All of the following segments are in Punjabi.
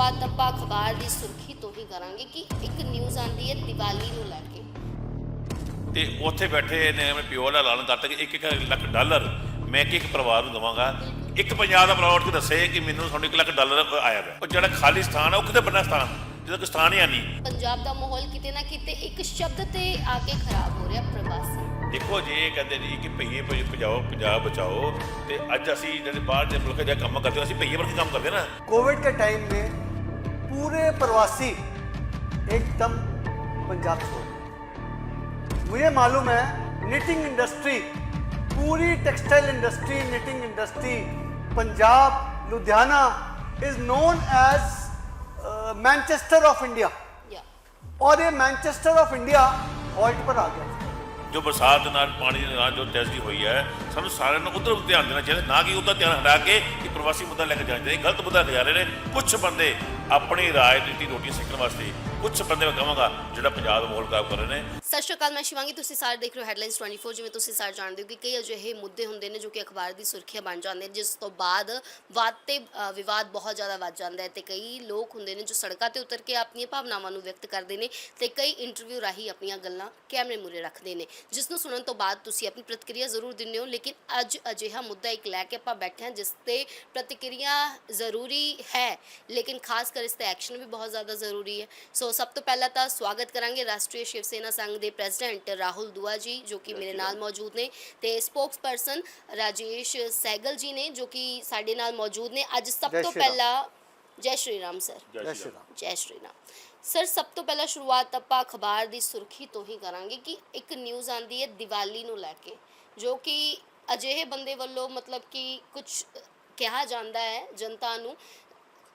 ਸ਼ੁਰੂਆਤ ਆਪਾਂ ਅਖਬਾਰ ਦੀ ਸੁਰਖੀ ਤੋਂ ਹੀ ਕਰਾਂਗੇ ਕਿ ਇੱਕ ਨਿਊਜ਼ ਆਂਦੀ ਹੈ ਦੀਵਾਲੀ ਨੂੰ ਲੈ ਕੇ। ਤੇ ਉੱਥੇ ਬੈਠੇ ਨੇ ਆਪਣੇ ਪਿਓ ਦਾ ਐਲਾਨ ਕਰਤਾ ਕਿ 1 ਲੱਖ ਡਾਲਰ ਮੈਂ ਇੱਕ ਇੱਕ ਪਰਿਵਾਰ ਨੂੰ ਦਵਾਂਗਾ। ਇੱਕ ਪੰਜਾਬ ਦਾ ਪਰਿਵਾਰ ਕਿ ਦੱਸੇ ਕਿ ਮੈਨੂੰ 1 ਲੱਖ ਡਾਲਰ ਆਇਆ ਹੈ ਉਹ ਜਿਹੜਾ ਖਾਲੀ ਸਥਾਨ ਹੈ ਉਹ ਕਿਤੇ ਬੰਨਾ ਸਥਾਨ ਜਦੋਂ ਸਥਾਨ ਹੀ ਨਹੀਂ। ਪੰਜਾਬ ਦਾ ਮਾਹੌਲ ਕਿਤੇ ਨਾ ਕਿਤੇ ਇੱਕ ਸ਼ਬਦ ਤੇ ਆ ਕੇ ਖਰਾਬ ਹੋ ਰਿਹਾ ਪ੍ਰਵਾਸੀ। ਦੇਖੋ ਜੇ ਕਹਿੰਦੇ ਜੀ ਕਿ ਭਈਏ ਭਈ ਪੰਜਾਬ ਪੰਜਾਬ ਬਚਾਓ ਤੇ ਅੱਜ ਅਸੀਂ ਜਿਹੜੇ ਬਾਹਰ ਦੇ ਮੁਲਕ ਜਾ ਕੰਮ ਕਰਦੇ ਅਸੀਂ ਭਈਏ ਵਰਗੇ ਕੰਮ ਕਰਦੇ ਨਾ। ਕੋਵਿਡ ਦੇ ਟਾਈਮ ਮੇ पूरे प्रवासी एकदम पंजाब छोड़। मुझे मालूम है निटिंग इंडस्ट्री पूरी textile industry knitting industry Punjab Ludhiana is known as Manchester of India और ये मैनचेस्टर ऑफ़ इंडिया हॉल्ट पर आ गया। ਜੋ ਬਰਸਾਤ ਦੇ ਨਾਲ ਪਾਣੀ ਦੇ ਨਾਲ ਜੋ ਟੈਸਟੀ ਹੋਈ ਹੈ, ਸਾਨੂੰ ਸਾਰਿਆਂ ਨੂੰ ਉਧਰ ਧਿਆਨ ਦੇਣਾ ਚਾਹੀਦਾ, ਨਾ ਕਿ ਉਧਰ ਧਿਆਨ ਹਟਾ ਕੇ ਕਿ ਪ੍ਰਵਾਸੀ ਮੁੱਦਾ ਲੈ ਕੇ ਜਾਣਾ ਚਾਹੀਦਾ ਗਲਤ ਮੁੱਦਾ ਲੈ ਜਾ ਰਹੇ ਨੇ। ਕੁਝ ਬੰਦੇ ਆਪਣੀ ਰਾਜਨੀਤੀ ਰੋਟੀ ਸਿੱਖਣ ਵਾਸਤੇ ਕੁਝ ਬੰਦੇ ਮੈਂ ਕਹਾਂਗਾ, ਜਿਹੜਾ ਪੰਜਾਬ ਦਾ ਮਾਹੌਲ ਖਰਾਬ ਕਰ ਰਹੇ ਨੇ। ਸਤਿ ਸ਼੍ਰੀ ਅਕਾਲ ਮੈਂ ਸ਼ਿਵਾਂਗੀ ਤੁਸੀਂ ਸਾਰੇ ਦੇਖ ਰਹੇ ਹੋ ਹੈਡਲਾਈਨਸ 24 ਜਿਵੇਂ ਤੁਸੀਂ ਸਾਰੇ ਜਾਣਦੇ ਹੋ ਕਿ ਕਈ ਅਜਿਹੇ ਮੁੱਦੇ ਹੁੰਦੇ ਨੇ ਜੋ ਕਿ ਅਖਬਾਰ ਦੀ ਸੁਰਖੀਆਂ ਬਣ ਜਾਂਦੇ ਨੇ ਜਿਸ ਤੋਂ ਬਾਅਦ ਵਾਦ ਤੇ ਅ, ਵਿਵਾਦ ਬਹੁਤ ਜ਼ਿਆਦਾ ਵੱਧ ਜਾਂਦਾ ਹੈ ਤੇ ਕਈ ਲੋਕ ਹੁੰਦੇ ਨੇ ਜੋ ਸੜਕਾਂ ਤੇ ਉਤਰ ਕੇ ਆਪਣੀਆਂ ਭਾਵਨਾਵਾਂ ਨੂੰ ਵਿਅਕਤ ਕਰਦੇ ਨੇ ਤੇ ਕਈ ਇੰਟਰਵਿਊ ਰਾਹੀਂ ਆਪਣੀਆਂ ਗੱਲਾਂ ਕੈਮਰੇ ਮੂਰੇ ਰੱਖਦੇ ਨੇ। ਜਿਸ ਨੂੰ ਸੁਣਨ ਤੋਂ ਬਾਅਦ ਤੁਸੀਂ ਆਪਣੀ ਪ੍ਰਤੀਕਿਰਿਆ ਜ਼ਰੂਰ ਦਿੰਦੇ ਹੋ ਲੇਕਿਨ ਅੱਜ ਅਜਿਹਾ ਮੁੱਦਾ ਇੱਕ ਲੈ ਕੇ ਆਪਾਂ ਬੈਠੇ ਹਾਂ ਜਿਸ ਤੇ ਪ੍ਰਤੀਕਿਰਿਆ ਜ਼ਰੂਰੀ ਹੈ ਲੇਕਿਨ ਖਾਸ ਕਰ ਇਸ ਤੇ ਐਕਸ਼ਨ ਵੀ ਬਹੁਤ ਜ਼ਿਆਦਾ ਜ਼ਰੂਰੀ ਹੈ। ਸੋ ਸਭ ਤੋਂ ਪਹਿਲਾਂ ਤਾਂ ਸਵਾਗਤ ਕਰਾਂਗੇ ਰਾਸ਼ਟਰੀ ਸ਼ਿਵ ਸੈਨਾ ਸੰਘ ਦੇ ਪ੍ਰੈਜ਼ੀਡੈਂਟ ਰਾਹੁਲ ਦੁਆ ਜੀ ਜੋ ਕਿ ਮੇਰੇ ਨਾਲ ਮੌਜੂਦ ਨੇ ਤੇ ਸਪੋਕਸਪਰਸਨ ਰਾਜੇਸ਼ ਸੈਗਲ ਜੀ ਨੇ ਜੋ ਕਿ ਸਾਡੇ ਨਾਲ ਮੌਜੂਦ ਨੇ। ਅੱਜ ਸਭ ਤੋਂ ਪਹਿਲਾਂ ਜੈ ਸ਼੍ਰੀ ਰਾਮ ਸਰ। ਜੈ ਸ਼੍ਰੀ ਰਾਮ। ਸਰ ਸਭ ਤੋਂ ਪਹਿਲਾਂ ਸ਼ੁਰੂਆਤ ਆਪਾਂ ਅਖਬਾਰ ਦੀ ਸੁਰਖੀ ਤੋਂ ਹੀ ਕਰਾਂਗੇ ਕਿ ਇੱਕ ਨਿਊਜ਼ ਆਂਦੀ ਹੈ ਦੀਵਾਲੀ ਨੂੰ ਲੈ ਕੇ ਜੋ ਕਿ ਅਜਿਹੇ ਬੰਦੇ ਵੱਲੋਂ ਮਤਲਬ ਕਿ ਕੁਝ ਕਿਹਾ ਜਾਂਦਾ ਹੈ ਜਨਤਾ ਨੂੰ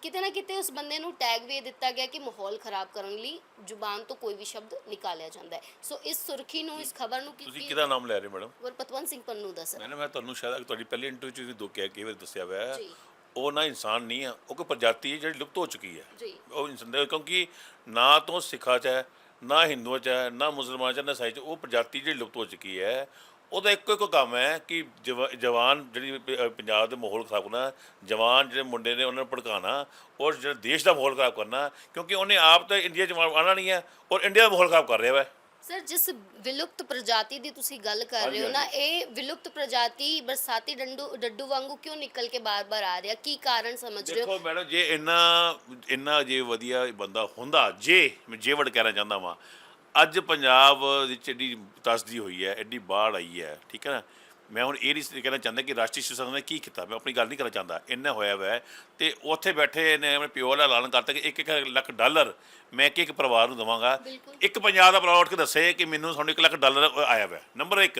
ਕਿਤੇ ਨਾ ਕਿਤੇ ਉਸ ਬੰਦੇ ਨੂੰ ਟੈਗ ਵੀ ਇਹ ਦਿੱਤਾ ਗਿਆ ਕਿ ਮਾਹੌਲ ਖਰਾਬ ਕਰਨ ਲਈ ਜ਼ੁਬਾਨ ਤੋਂ ਕੋਈ ਵੀ ਸ਼ਬਦ ਨਿਕਾਲਿਆ ਜਾਂਦਾ ਹੈ। ਸੋ ਇਸ ਸੁਰਖੀ ਨੂੰ ਇਸ ਖਬਰ ਨੂੰ ਤੁਸੀਂ ਕੀ ਕਿਹਦਾ ਨਾਮ ਲੈ ਰਹੇ ਮੈਡਮ? ਗੁਰਪਤਵੰਤ ਸਿੰਘ ਪੰਨੂ ਦਾ ਸਰ। ਮੈਨੇ ਮੈਂ ਤੁਹਾਨੂੰ ਸ਼ਾਇਦ ਤੁਹਾਡੀ ਪਹਿਲੀ ਇੰਟਰਵਿਊ 'ਚ ਦੋ ਕਿਹਾ ਕਈ ਵਾਰ ਦੱਸਿਆ ਹੋਇਆ ਹੈ। ਜੀ। ਉਹ ਨਾ ਇਨਸਾਨ ਨਹੀਂ ਆ ਉਹ ਕੋਈ ਪ੍ਰਜਾਤੀ ਹੈ ਜਿਹੜੀ ਲੁਪਤ ਹੋ ਚੁੱਕੀ ਹੈ। ਜੀ। ਉਹ ਇਨਸਾਨ ਕਿਉਂਕਿ ਨਾ ਤੋਂ ਸਿੱਖਾਂ 'ਚ ਹੈ ਨਾ ਹਿੰਦੂਆਂ 'ਚ ਹੈ ਨਾ ਮੁਸਲਮਾਨਾਂ 'ਚ ਹੈ, ਨਾ ਸਾਈ 'ਚ ਉਹ ਪ੍ਰਜਾਤੀ ਜਿਹੜੀ ਲੁਪਤ ਹੋ ਚੁੱਕੀ ਹੈ ਉਹਦਾ ਇੱਕੋ ਇੱਕੋ ਕੰਮ ਹੈ ਕਿ ਜਵਾ- ਜਵਾਨ ਜਿਹੜੀ ਪ- ਅ, ਪੰਜਾਬ ਦੇ ਮਾਹੌਲ ਖਰਾਬ ਕਰਨਾ ਜਵਾਨ ਜਿਹੜੇ ਮੁੰਡੇ ਨੇ ਉਹਨਾਂ ਨੂੰ ਭੜਕਾਉਣਾ ਔਰ ਜਿਹੜਾ ਦੇਸ਼ ਦਾ ਮਾਹੌਲ ਖਰਾਬ ਕਰਨਾ ਕਿਉਂਕਿ ਉਹਨੇ ਆਪ ਤਾਂ ਇੰਡੀਆ 'ਚ ਆਉਣਾ ਨਹੀਂ ਹੈ ਔਰ ਇੰਡੀਆ ਦਾ ਮਾਹੌਲ ਖਰਾਬ ਕਰ ਰਿਹਾ ਹੈ ਸਰ ਜਿਸ ਵਿਲੁਪਤ ਪ੍ਰਜਾਤੀ ਦੀ ਤੁਸੀਂ ਗੱਲ ਕਰ ਰਹੇ ਹੋ ਨਾ ਇਹ ਵਿਲੁਪਤ ਪ੍ਰਜਾਤੀ ਬਰਸਾਤੀ ਡੰਡੂ ਡੱਡੂ ਵਾਂਗੂ ਕਿਉਂ ਨਿਕਲ ਕੇ ਬਾਰ-ਬਾਰ ਆ ਰਿਹਾ? ਕੀ ਕਾਰਨ ਸਮਝ ਰਹੇ ਹੋ? ਦੇਖੋ ਮੈਡਮ ਜੇ ਇੰਨਾ ਇੰਨਾ ਜੇ ਵਧੀਆ ਬੰਦਾ ਹੁੰਦਾ ਜੇ ਮੈਂ ਜੇ ਵਰਡ ਕਹਿਣਾ ਚਾਹੁੰਦਾ ਵਾਂ ਅੱਜ ਪੰਜਾਬ ਵਿੱਚ ਏਡੀ ਤਸਦੀ ਹੋਈ ਹੈ ਐਡੀ ਬਾੜ ਆਈ ਹੈ ਠੀਕ ਹੈ ਨਾ? ਮੈਂ ਹੁਣ ਇਹ ਨਹੀਂ ਕਹਿਣਾ ਚਾਹੁੰਦਾ ਕਿ ਰਾਸ਼ਟਰੀ ਸ਼ਿਵ ਸੈਨਾ ਨੇ ਕੀ ਕੀਤਾ ਮੈਂ ਆਪਣੀ ਗੱਲ ਨਹੀਂ ਕਰਨਾ ਚਾਹੁੰਦਾ ਇੰਨਾ ਹੋਇਆ ਹੋਇਆ ਤੇ ਉੱਥੇ ਬੈਠੇ ਨੇ ਆਪਣੇ ਪਿਓ ਦਾ ਐਲਾਨ ਕਰਤਾ ਕਿ 1-1 ਲੱਖ ਡਾਲਰ ਮੈਂ ਕਿ ਇੱਕ ਪਰਿਵਾਰ ਨੂੰ ਦਵਾਂਗਾ। ਇੱਕ ਪੰਜਾਬ ਦਾ ਪਰਿਵਾਰ ਉੱਠ ਕੇ ਦੱਸੇ ਕਿ ਮੈਨੂੰ ਤੁਹਾਨੂੰ 1 ਲੱਖ ਡਾਲਰ ਆਇਆ ਹੋਇਆ ਨੰਬਰ 1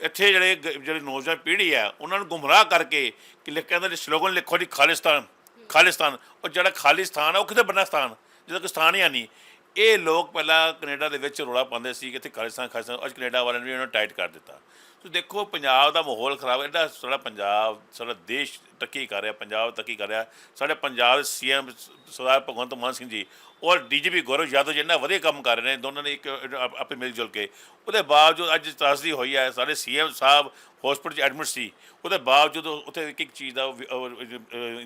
ਇੱਥੇ ਜਿਹੜੇ ਜਿਹੜੇ ਨੌਜਵਾਨ ਪੀੜ੍ਹੀ ਹੈ ਉਹਨਾਂ ਨੂੰ ਗੁੰਮਰਾਹ ਕਰਕੇ ਕਿ ਲਿਖ ਕਹਿੰਦੇ ਸਲੋਗਨ ਲਿਖੋ ਜੀ ਖਾਲਿਸਤਾਨ ਖਾਲਿਸਤਾਨ। ਉਹ ਜਿਹੜਾ ਖਾਲਿਸਤਾਨ ਹੈ ਉਹ ਕਿਤੇ ਬੰਨਾ ਸਥਾਨ? ਜਿਹਦਾ ਕੋਈ ਸਥਾਨ ਹੈ ਨਹੀਂ ਇਹ ਲੋਕ ਪਹਿਲਾਂ ਕੈਨੇਡਾ ਦੇ ਵਿੱਚ ਰੋਲਾ ਪਾਉਂਦੇ ਸੀ ਕਿ ਇੱਥੇ ਖਾਲਿਸਤਾਨ ਖਾਲਿਸਤਾਨ, ਅੱਜ ਕੈਨੇਡਾ ਵਾਲਿਆਂ ਨੇ ਵੀ ਉਹਨਾਂ ਨੂੰ ਟਾਈਟ ਕਰ ਦਿੱਤਾ। ਸੋ ਦੇਖੋ, ਪੰਜਾਬ ਦਾ ਮਾਹੌਲ ਖਰਾਬ ਹੈ ਇਹਦਾ ਸਾਡਾ ਪੰਜਾਬ, ਸਾਡਾ ਦੇਸ਼ ਤੱਕੀ ਕਰ ਰਿਹਾ, ਪੰਜਾਬ ਤੱਕੀ ਕਰ ਰਿਹਾ। ਸਾਡੇ ਪੰਜਾਬ ਦੇ ਸੀਐਮ ਸਰਦਾਰ ਭਗਵੰਤ ਮਾਨ ਸਿੰਘ ਜੀ ਔਰ ਡੀਜੀਪੀ ਗੌਰਵ ਯਾਦਵ ਜਿੰਨਾ ਵਧੀਆ ਕੰਮ ਕਰ ਰਹੇ ਨੇ, ਦੋਨਾਂ ਨੇ ਇੱਕ ਆਪ- ਆਪੇ ਮਿਲ ਜੁਲ ਕੇ। ਉਹਦੇ ਬਾਵਜੂਦ ਅੱਜ ਤਸਦੀ ਹੋਈ ਹੈ, ਸਾਡੇ ਸੀਐਮ ਸਾਹਿਬ ਹਸਪੀਟਲ 'ਚ ਐਡਮਿਟ ਸੀ। ਉਹਦੇ ਬਾਵਜੂਦ ਉੱਥੇ ਇੱਕ ਇੱਕ ਚੀਜ਼ ਦਾ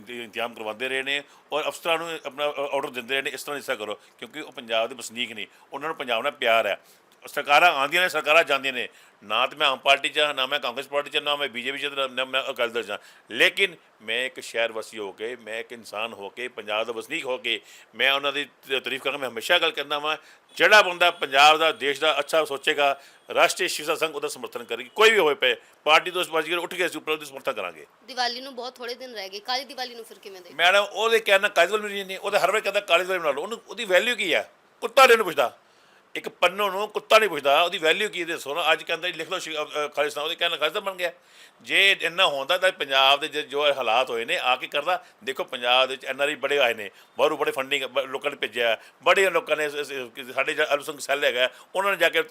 ਇੰਤਜ਼ਾਮ ਕਰਵਾਉਂਦੇ ਰਹੇ ਨੇ ਔਰ ਅਫਸਰਾਂ ਨੂੰ ਆਪਣਾ ਆਰਡਰ ਦਿੰਦੇ ਰਹੇ ਨੇ, ਇਸ ਤਰ੍ਹਾਂ ਇਸ ਤਰ੍ਹਾਂ ਕਰੋ, ਕਿਉਂਕਿ ਉਹ ਪੰਜਾਬ ਦੇ ਵਸਨੀਕ ਨੇ, ਉਹਨਾਂ ਨੂੰ ਪੰਜਾਬ ਨਾਲ ਪਿਆਰ ਹੈ। ਸਰਕਾਰਾਂ ਆਉਂਦੀਆਂ ਨੇ ਸਰਕਾਰਾਂ ਜਾਂਦੀਆਂ ਨੇ। ਨਾ ਤੇ ਮੈਂ ਆਮ ਪਾਰਟੀ 'ਚ ਹਾਂ, ਨਾ ਮੈਂ ਕਾਂਗਰਸ ਪਾਰਟੀ 'ਚ ਨਾ ਮੈਂ ਬੀਜੇਪੀ 'ਚ ਤੇ ਨਾ ਮੈਂ ਅਕਾਲੀ ਦਲ 'ਚ ਹਾਂ। ਲੇਕਿਨ ਮੈਂ ਇੱਕ ਸ਼ਹਿਰ ਵਸੀ ਹੋ ਕੇ ਮੈਂ ਇੱਕ ਇਨਸਾਨ ਹੋ ਕੇ ਪੰਜਾਬ ਦਾ ਵਸਨੀਕ ਹੋ ਕੇ ਮੈਂ ਉਹਨਾਂ ਦੀ ਤ- ਤਾਰੀਫ ਕਰਾਂਗਾ ਮੈਂ ਹਮੇਸ਼ਾ ਗੱਲ ਕਰਦਾ ਵਾਂ ਜਿਹੜਾ ਬੰਦਾ ਪੰਜਾਬ ਦਾ ਦੇਸ਼ ਦਾ ਅੱਛਾ ਸੋਚੇਗਾ ਰਾਸ਼ਟਰੀ ਸ਼ਿਵ ਸੰਘ ਉਹਦਾ ਸਮਰਥਨ ਕਰੇਗੀ। ਕੋਈ ਵੀ ਹੋਏ ਪਏ ਪਾਰਟੀ ਤੋਂ ਸਪਾਜੀ ਉੱਠ ਕੇ ਅਸੀਂ ਉੱਪਰ ਉਹਦੀ ਸਮਰਥਨ ਕਰਾਂਗੇ। ਦੀਵਾਲੀ ਨੂੰ ਬਹੁਤ ਥੋੜੇ ਦਿਨ ਰਹਿ ਗਏ ਕਾਲੀ ਦੀਵਾਲੀ ਨੂੰ ਫਿਰ ਕਿਵੇਂ ਦੇ ਮੈਡਮ ਉਹਦੇ ਕਹਿਣਾ ਕਾਲੀ ਵਾਲ ਨਹੀਂ ਉਹਦੇ ਹਰ ਵੇਲੇ ਕਹਿੰਦਾ ਕਾਲੀ ਵਾਲ ਬਣਾ ਲਓ ਉਹਨੂੰ ਉਹਦੀ ਵੈਲਿਊ ਕੀ ਹੈ? ਕੁੱਤਾ ਨਹੀਂ ਉਹਨੂੰ ਪੁੱਛਦਾ। ਇੱਕ ਪੰਨੋ ਨੂੰ ਕੁੱਤਾ ਨਹੀਂ ਪੁੱਛਦਾ ਉਹਦੀ ਵੈਲਿਊ ਕੀ ਹੈ ਦੱਸੋ ਅੱਜ ਕਹਿੰਦਾ ਜੀ ਲਿਖ ਲਓ ਸ਼ਿ- ਅ, ਅ, ਖਾਲਿਸਤਾਨ ਉਹਦੇ ਕਹਿਣਾ ਖਾਲਿਸਤਾਨ ਬਣ ਗਿਆ। ਜੇ ਇੰਨਾ ਹੁੰਦਾ ਤਾਂ ਪੰਜਾਬ ਦੇ ਜੇ- ਜੋ ਹਾਲਾਤ ਹੋਏ ਨੇ ਆ ਕੇ ਕਰਦਾ। ਦੇਖੋ ਪੰਜਾਬ ਦੇ ਵਿੱਚ ਐਨਆਰਆਈ ਬੜੇ ਆਏ ਨੇ। ਬਾਹਰੋਂ ਬੜੇ ਫੰਡਿੰਗ ਲੋਕਾਂ ਨੇ ਭੇਜਿਆ। ਬੜੇ ਲੋਕਾਂ ਨੇ ਸਾਡੇ ਜਿਹੜਾ ਅਲਸੰਗ ਸੈੱਲ ਹੈਗਾ ਉਹਨਾਂ ਨੇ ਜਾ ਕੇ